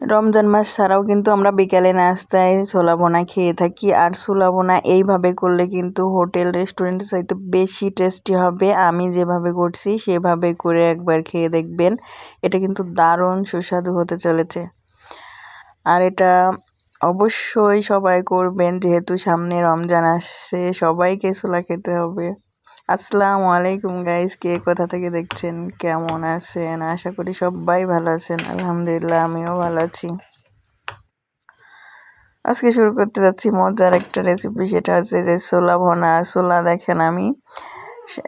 রমজান মাস ছাড়াও কিন্তু আমরা বিকালে নাস্তায় ছোলা বোনা খেয়ে থাকি। আর ছোলা বোনা এইভাবে করলে কিন্তু হোটেল, রেস্টুরেন্টের চাইতে বেশি টেস্টি হবে। আমি যেভাবে করছি, সেভাবে করে একবার খেয়ে দেখবেন। এটা কিন্তু দারুণ সুস্বাদু হতে চলেছে। আর এটা অবশ্যই সবাই করবেন, যেহেতু সামনে রমজান আসছে, সবাইকে ছোলা খেতে হবে। আসসালামু আলাইকুম গাইস কে কোথা থেকে দেখছেন? কেমন আছেন? আশা করি সবাই ভালো আছেন। আলহামদুলিল্লাহ, আমিও ভালো আছি। আজকে শুরু করতে যাচ্ছি, মজার একটা রেসিপি সেটা হচ্ছে যে ছোলা ভনা। ছোলা দেখেন আমি,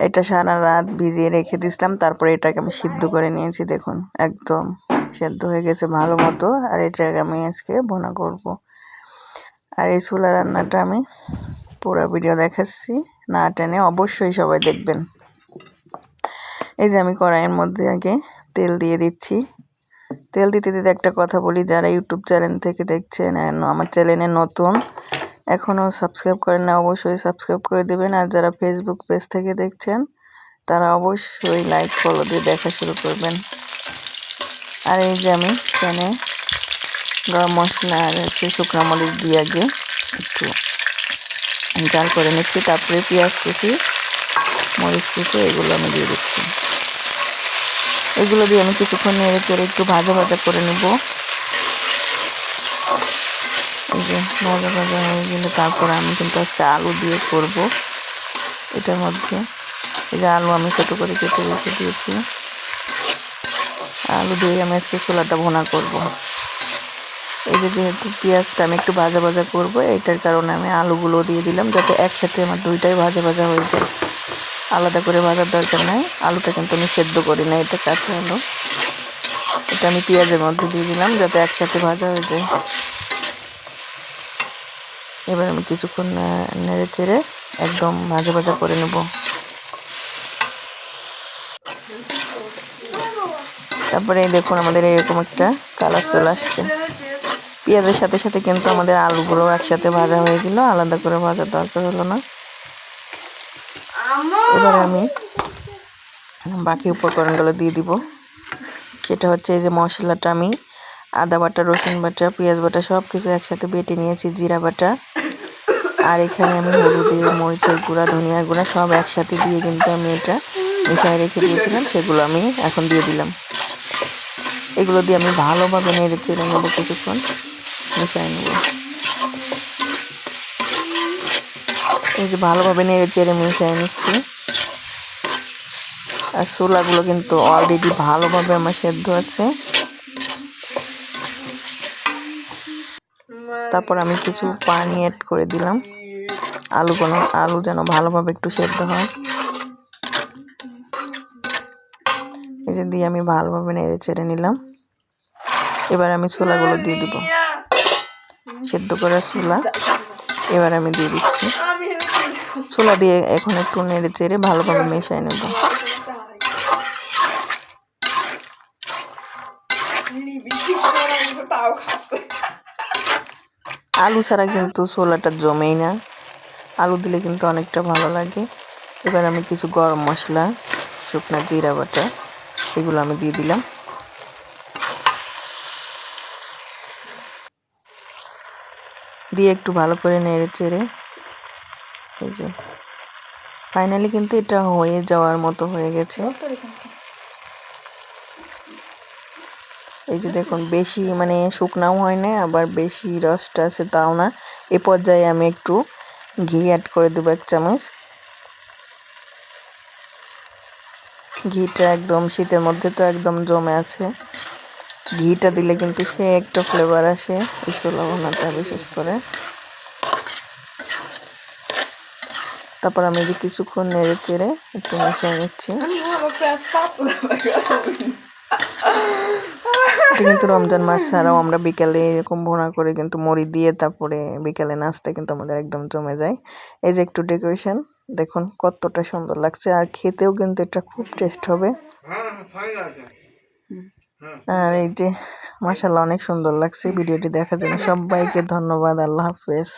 এটা সারা রাত ভিজিয়ে রেখে দিছিলাম তারপরে এটাকে আমি সিদ্ধ করে নিয়েছি, দেখুন, একদম সেদ্ধ হয়ে গেছে ভালো মতো, আর এটাকে আমি আজকে ভোনা করব। আর এই ছোলা রান্নাটা আমি পুরো ভিডিও দেখাচ্ছি না টেনে অবশ্যই সবাই দেখবেন। এই যে আমি কড়াইয়ের মধ্যে আগে তেল দিয়ে দিচ্ছি। তেল দিতে দিতে একটা কথা বলি, যারা ইউটিউব চ্যানেল থেকে দেখছেন আমার চ্যানেলে নতুন এখনও সাবস্ক্রাইব করেন না, অবশ্যই সাবস্ক্রাইব করে দেবেন। আর যারা ফেসবুক পেজ থেকে দেখছেন, তারা অবশ্যই লাইক ফলো দিয়ে দেখা শুরু করবেন। আর এই যে আমি এখানে গরম মশলা আর হচ্ছে শুকনো মরিচ দিয়ে আগে একটু জাল করে নিচ্ছি, তারপরে পেঁয়াজ কুচি, মরিচ কুচি, এগুলো আমি দিয়ে দিচ্ছি। এগুলো দিয়ে আমি কিছুক্ষণ নেড়ে চেড়ে একটু ভাজা ভাজা করে নেব। এই যে ভাজা ভাজা হয়ে গেলে তারপরে আমি কিন্তু আজকে আলু দিয়ে করব। এটার মধ্যে এই যে আলু আমি ছোটো করে কেটে রেখে দিয়েছি। আলু দিয়ে আমি আজকে ছোলাটা ভোনা করব। এই যে যেহেতু পেঁয়াজটা আমি একটু ভাজা ভাজা করব এইটার কারণে আমি আলুগুলো দিয়ে দিলাম যাতে একসাথে আমার দুইটাই ভাজা ভাজা হয়ে যায়। আলাদা করে ভাজার দরকার নাই, আলুটা কিন্তু আমি সেদ্ধ করি না, এটা কাঁচা আলু। এটা আমি পেঁয়াজের মধ্যে দিয়ে দিলাম যাতে একসাথে ভাজা হয়ে যায়। এবার আমি কিছুক্ষণ নেড়ে চেড়ে একদম ভাজা ভাজা করে নেব। তারপরে দেখুন আমাদের এরকম একটা কালার চলে আসছে। পেঁয়াজের সাথে সাথে কিন্তু আমাদের আলুগুলো একসাথে ভাজা হয়ে গেল। আলাদা করে ভাজার দরকার হলো না। এবার আমি বাকি উপকরণগুলো দিয়ে দিব। সেটা হচ্ছে এই যে মশলাটা আমি আদা বাটা রসুন বাটা পেঁয়াজ বাটা সব কিছু একসাথে বেটে নিয়েছি জিরা বাটা। আর এখানে আমি হলুদের মরিচের গুঁড়া ধনিয়া গুঁড়া সব একসাথে দিয়ে কিন্তু আমি এটা মিশাই রেখে দিয়েছিলাম। সেগুলো আমি এখন দিয়ে দিলাম। এগুলো দিয়ে আমি ভালোভাবে নেড়ে চেড়ে নেব কিছুক্ষণ। এই যে ভালোভাবে নেড়ে চেড়ে মিশাই নিচ্ছি। আর ছোলাগুলো কিন্তু অলরেডি ভালোভাবে আমার সেদ্ধ আছে। তারপর আমি কিছু পানি অ্যাড করে দিলাম। আলু কোনো আলু যেন ভালোভাবে একটু সেদ্ধ হয়। এই যে দিয়ে আমি ভালোভাবে নেড়ে চেড়ে নিলাম। এবার আমি ছোলাগুলো দিয়ে দিব। সেদ্ধ করা ছোলা এবার আমি দিয়ে দিচ্ছি। ছোলা দিয়ে এখন একটু নেড়ে চেড়ে ভালোভাবে মেশাই নেব। আলু ছাড়া কিন্তু ছোলাটা জমেই না। আলু দিলে কিন্তু অনেকটা ভালো লাগে। এবার আমি কিছু গরম মশলা, শুকনা জিরা বাটা এগুলো আমি দিয়ে দিলাম। দিয়ে একটু ভালো করে নেড়ে চেড়ে, এই যে। ফাইনালি কিন্তু এটা হয়ে যাওয়ার মতো হয়ে গেছে। এই যে দেখুন, বেশি মানে শুকনাও হয় না, আবার বেশি রসটা আছে তাও না। এ পর্যায়ে আমি একটু ঘি অ্যাড করে দেবো এক চামচ। ঘিটা একদম শীতের মধ্যে তো একদম জমে আছে। ঘিটা দিলে কিন্তু সে একটা ফ্লেভার আসে এই ছোলা বিশেষ করে। তারপর আমি যে কিছুক্ষণ নেড়ে চেড়ে একটু মিশিয়ে নিচ্ছি। কিন্তু রমজান মাস ছাড়াও আমরা বিকালে এরকম ভোনা করে কিন্তু মুড়ি দিয়ে তারপরে বিকালে নাচতে কিন্তু আমাদের একদম জমে যায়। এই যে একটু ডেকোরেশন দেখুন কতটা সুন্দর লাগছে। আর খেতেও কিন্তু এটা খুব টেস্ট হবে। আর এই যে মাসাল্লাহ অনেক সুন্দর লাগছে ভিডিওটি দেখার জন্য। সবাইকে ধন্যবাদ আল্লাহ হাফেজ।